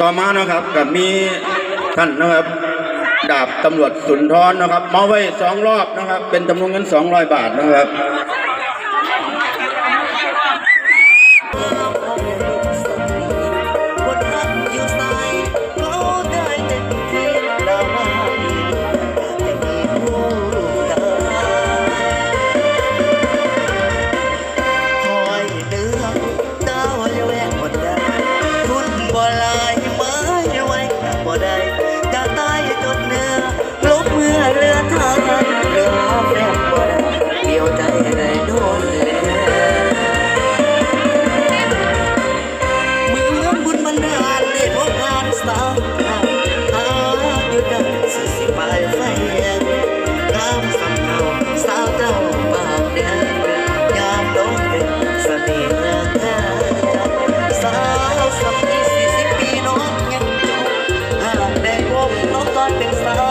ต่อมานะครับกับมีท่านนะครับ ดาบตำรวจสุนทรนะครับ มาไว้สองรอบนะครับ เป็นจำนวนเงินสองร้อยบาทนะครับ terça-feira.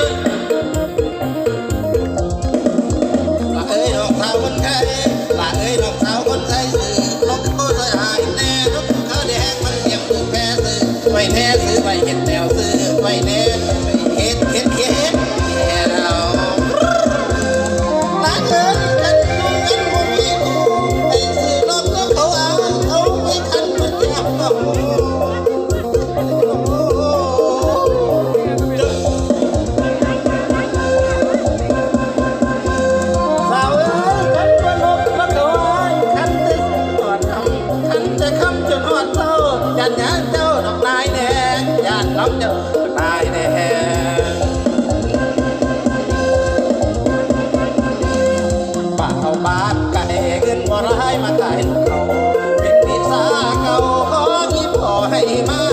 love. ได้มายลูกเขาเป็นปีศาจเก่าขอที่พอให้มา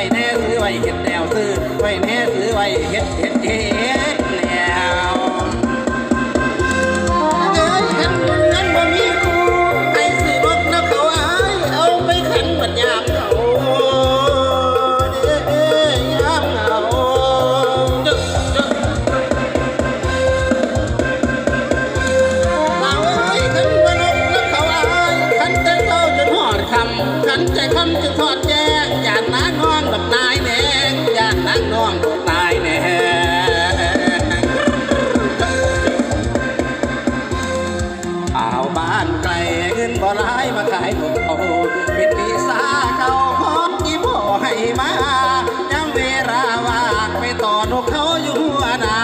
ไว้แน่ซื้อไว้เห็ดแนวซื้อไว้แน่ซื้อไว้เห็ดเห็ดเห็ด นนางนอนแบบนายแนงข่าวบ้านไกลเงินบ่ร้ายมาขายนมโตเป็นปีศาเก่าของยี่พ่อให้มาย้ำเวลาว่างไปต่อนกเขาอยู่หัวนา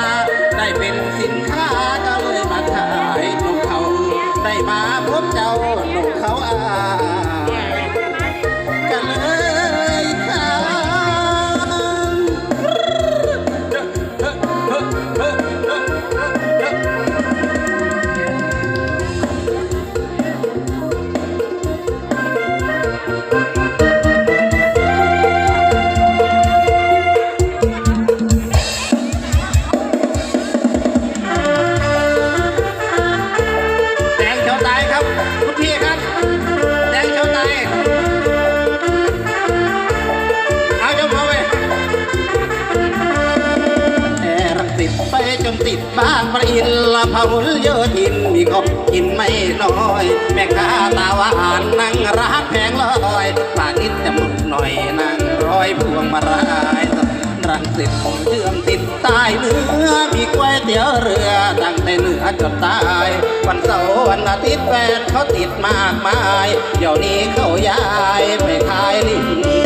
ได้เป็นสินค้าก็เลยมาขายนกเขาได้มาพบเจ้านกเขาอา พหุลโยธินมีของกินไม่น้อย แม่ค้าตาหวานนั่งร้านแพงลอยปากนิดจมูกหน่อยนั่งร้อยพวงมาลายรังสิตผมเชื่อมติดใต้เนื้อมีก๋วยเตี๋ยวเรือตั้งแต่เหนือจนใต้วันเสาร์วันอาทิตย์แฟนเขาติดมากมาย เดี๋ยวนี้เขาย้ายไปขายลิ้น